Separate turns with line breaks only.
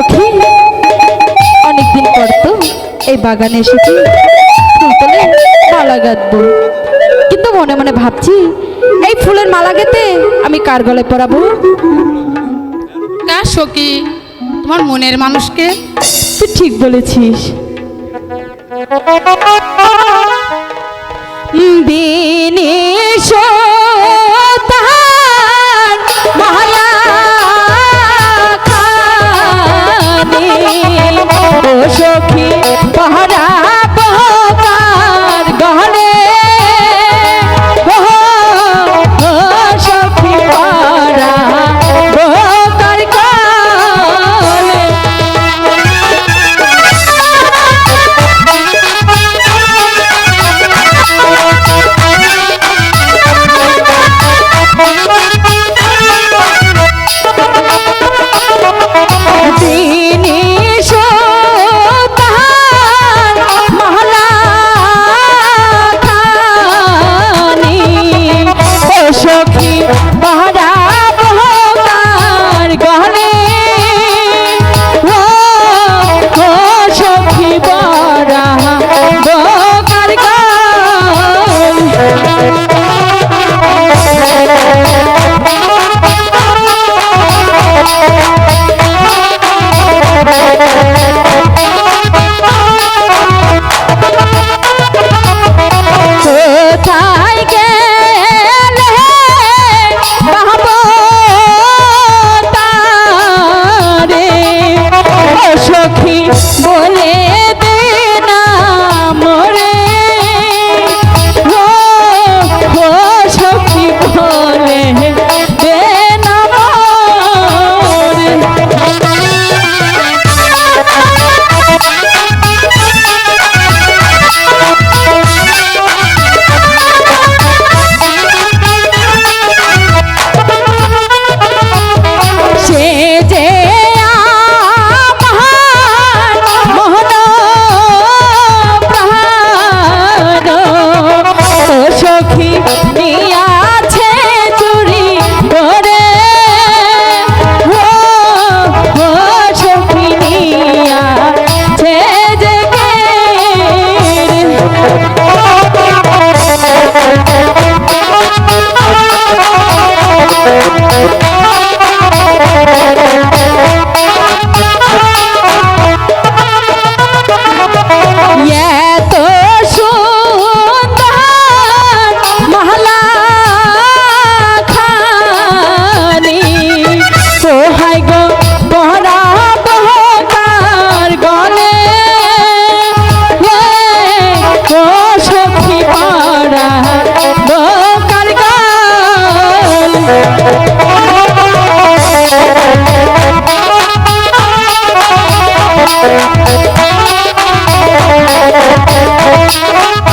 সখী অনেকদিন পর তো এই বাগানে এসেছি। ফুল তোলে মালা গাঁথবো। কিন্তু মনে মনে ভাবছি এই ফুলের মালা গেতে আমি কার গলায় পরাবো?
কার সখী তোমার মনের মানুষকে?
তুই ঠিক বলেছিস। Thank you.